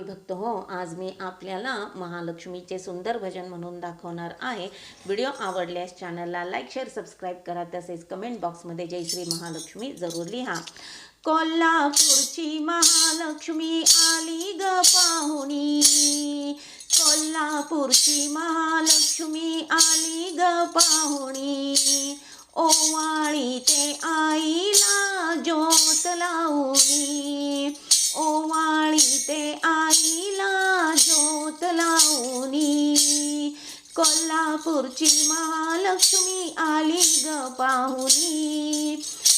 स्वामी भक्त हो आज मी आपल्याला महालक्ष्मीचे सुंदर भजन म्हणून दाखवणार आहे. व्हिडिओ आवडल्यास चॅनलला लाईक शेअर सबस्क्राईब करा. तसेच कमेंट बॉक्समध्ये जय श्री महालक्ष्मी जरूर लिहा. कोल्हापूरची महालक्ष्मी आली ग पाहुणी. कोल्हापूरची महालक्ष्मी आली ग पाहुणी. ओवाळी कोल्हापूरची महालक्ष्मी आली ग पाहुनी.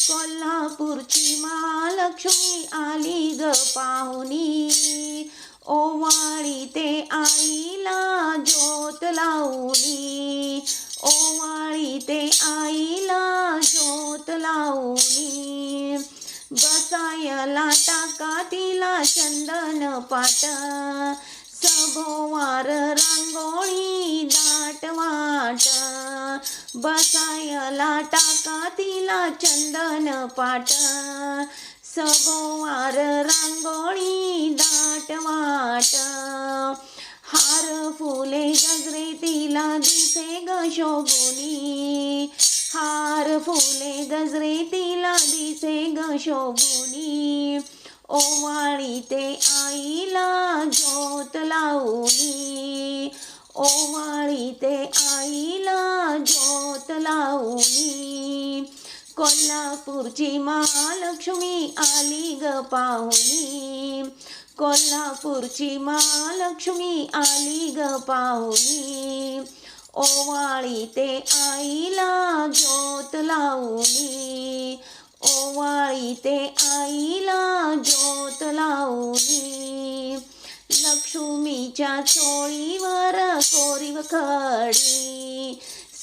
कोल्हापूरची महालक्ष्मी आली ग पाहुनी. ओवाळी ते आईला ज्योत लावणी ओवाळी ते आईला ज्योत लावणी बसायला टाका तिला चंदन पाट. सभोवार रांगोळी बसायला टाका तिला चंदन पाट. सगोवार रांगोळी दाट वाट. हार फुले गजरे तिला दिसे ग शोभुनी. हार फुले गजरे तिला दिसे ग शोभुनी. ओवाळी ते आईला ज्योत लावली. ओवाळी ते आईला जाऊ मी कोल्हापूरची महालक्ष्मी आली ग पाहुणी कोल्हापूरची महालक्ष्मी आली ग पाहुणी ओवाळी ते आईला ज्योत लावली ओवाळी ते आईला ज्योत लावली लक्ष्मीच्या चोळीवर कोरीव खडी.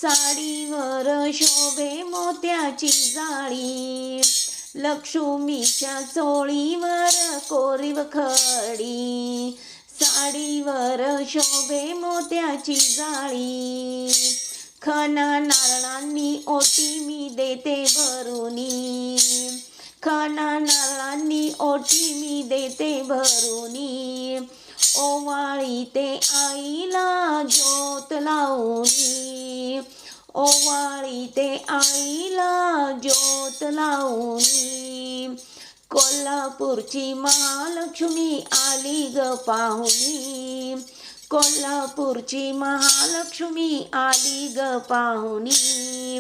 साडीवर शोभे मोत्याची जाळी. लक्ष्मीच्या चोळीवर कोरीव खडी. साडीवर शोभे मोत्याची जाळी. खना नारळांनी ओटी मी देते भरुनी. खना नारळांनी ओटी मी देते भरुनी. ते आईला ज्योत लावणी ओवाळी ते आईला ज्योत लावणी कोल्हापूरची महालक्ष्मी आली ग पाहुणी कोल्हापूरची महालक्ष्मी आली ग पाहुणी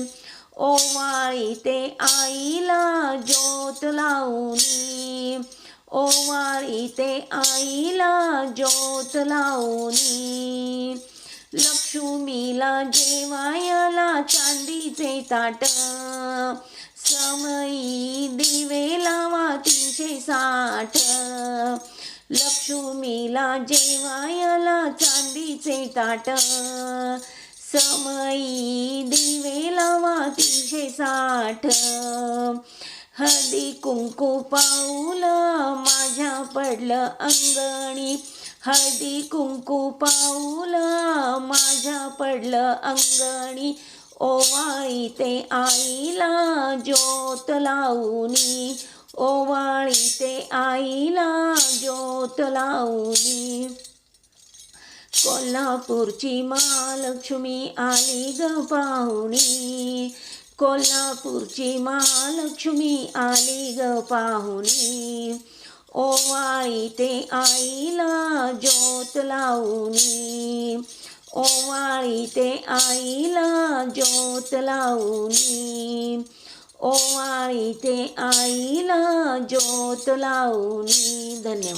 ओवाळी ते आईला ज्योत लावणी ओवाळी ते आईला ज्योत लावणी लक्ष्मीला जेवायला चांदीचे ताट. समयी दिवे लावा तीनशे साठ. लक्ष्मीला जेवायला चांदीचे ताट. समयी दिवे लावा तीनशे साठ. हळदी कुंकू पाऊला पडलं अंगणी. हळदी कुंकू पाऊल माझ्या पडलं अंगणी. ओवाळी ते आईला ज्योत लावणी ओवाळी ते आईला ज्योत लावणी कोल्हापूरची महालक्ष्मी आली ग पाहुणी कोल्हापूरची महालक्ष्मी आली ग पाहुणी ओवाळी ते आईला ज्योत लावणी ओवाळी ते आईला ज्योत लावणी ओवाळी ते आईला ज्योत लावणी धन्यवाद.